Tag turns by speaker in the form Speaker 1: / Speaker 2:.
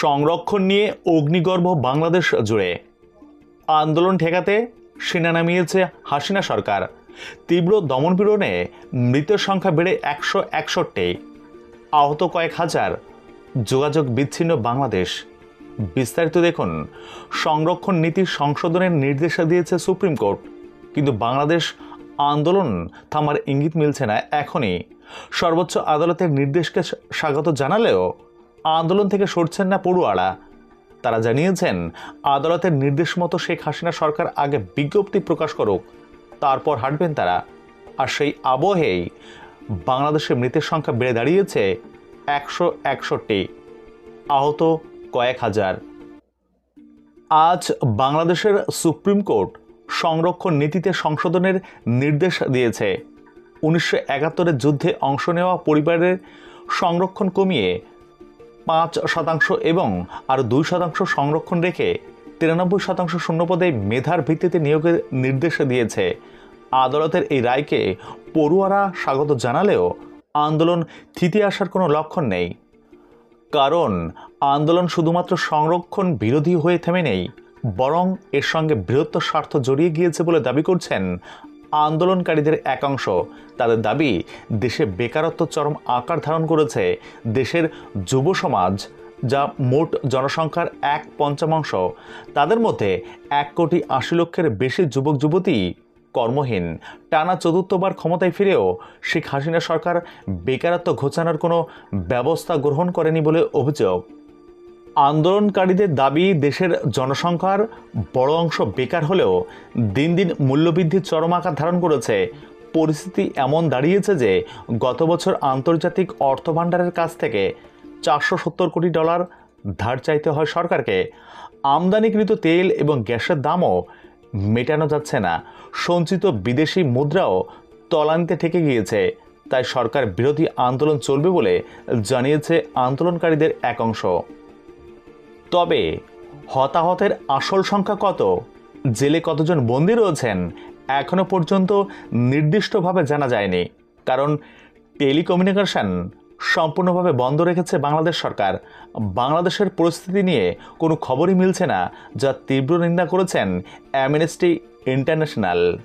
Speaker 1: সংরক্ষণ নিয়ে অগ্নিগর্ভ বাংলাদেশ জুড়ে। আন্দোলন ঠেকাতে সেনা নামিয়েছে হাসিনা সরকার। তীব্র দমনপীড়নে মৃতের সংখ্যা বেড়ে একশো একষট্টি। আহত কয়েক হাজার। যোগাযোগ বিচ্ছিন্ন বাংলাদেশ। বিস্তারিত দেখুন। সংরক্ষণ নীতি সংশোধনের নির্দেশ দিয়েছে সুপ্রিম কোর্ট। কিন্তু বাংলাদেশ আন্দোলন থামার ইঙ্গিত মিলছে না এখনই। সর্বোচ্চ আদালতের নির্দেশকে স্বাগত জানালেও আন্দোলন থেকে সরছেন না পড়ুয়ারা। তারা জানিয়েছেন, আদালতের নির্দেশ মতো শেখ হাসিনা সরকার আগে বিজ্ঞপ্তি প্রকাশ করুক, তারপর হাঁটবেন তারা। আর সেই আবহেই বাংলাদেশে মৃতের সংখ্যা বেড়ে দাঁড়িয়েছে একশো একষট্টি। আহত কয়েক হাজার। আজ বাংলাদেশের সুপ্রিম কোর্ট সংরক্ষণ নীতিতে সংশোধনের নির্দেশ দিয়েছে। উনিশশো একাত্তরের যুদ্ধে অংশ নেওয়া পরিবারের সংরক্ষণ কমিয়ে পাঁচ শতাংশ এবং আর দুই শতাংশ সংরক্ষণ রেখে তিরানব্বই শতাংশ শূন্যপদে মেধার ভিত্তিতে নিয়োগের নির্দেশ দিয়েছে। আদালতের এই রায়কে পড়ুয়ারা স্বাগত জানালেও আন্দোলন থিতি আসার কোনো লক্ষণ নেই। কারণ আন্দোলন শুধুমাত্র সংরক্ষণ বিরোধী হয়ে থেমে নেই, বরং এর সঙ্গে বৃহত্তর স্বার্থ জড়িয়ে গিয়েছে বলে দাবি করছেন আন্দোলনকারীদের একাংশ। তাদের দাবি, দেশে বেকারত্ব চরম আকার ধারণ করেছে। দেশের যুব সমাজ, যা মোট জনসংখ্যার এক পঞ্চমাংশ তাদের মধ্যে এক কোটি আশি লক্ষের বেশি যুবক যুবতী কর্মহীন। টানা চতুর্থবার ক্ষমতায় ফিরেও শেখ হাসিনা সরকার বেকারত্ব ঘোচানোর কোনো ব্যবস্থা গ্রহণ করেনি বলে অভিযোগ। আন্দোলনকারীদের দাবি দেশের জনসংখ্যার বড় অংশ বেকার হলেও দিন দিন মূল্যবৃদ্ধির চরম আকার ধারণ করেছে। পরিস্থিতি এমন দাঁড়িয়েছে যে গত বছর আন্তর্জাতিক অর্থ ভাণ্ডারের কাছ থেকে চারশো সত্তর কোটি ডলার ধার চাইতে হয় সরকারকে। আমদানিকৃত তেল এবং গ্যাসের দামও মেটানো যাচ্ছে না। সঞ্চিত বিদেশি মুদ্রাও তলানিতে ঠেকে গিয়েছে। তাই সরকার বিরোধী আন্দোলন চলবে বলে জানিয়েছে আন্দোলনকারীদের এক অংশ। তবে হতাহতের আসল সংখ্যা কত? জেলে কতজন বন্দী রয়েছেন? এখনও পর্যন্ত নির্দিষ্টভাবে জানা যায়নি। কারণ টেলিকমিউনিকেশন সম্পূর্ণভাবে বন্ধ রেখেছে বাংলাদেশ সরকার। বাংলাদেশের পরিস্থিতি নিয়ে কোনো খবরই মিলছে না, যা তীব্র নিন্দা করেছেন অ্যামনেস্টি ইন্টারন্যাশনাল।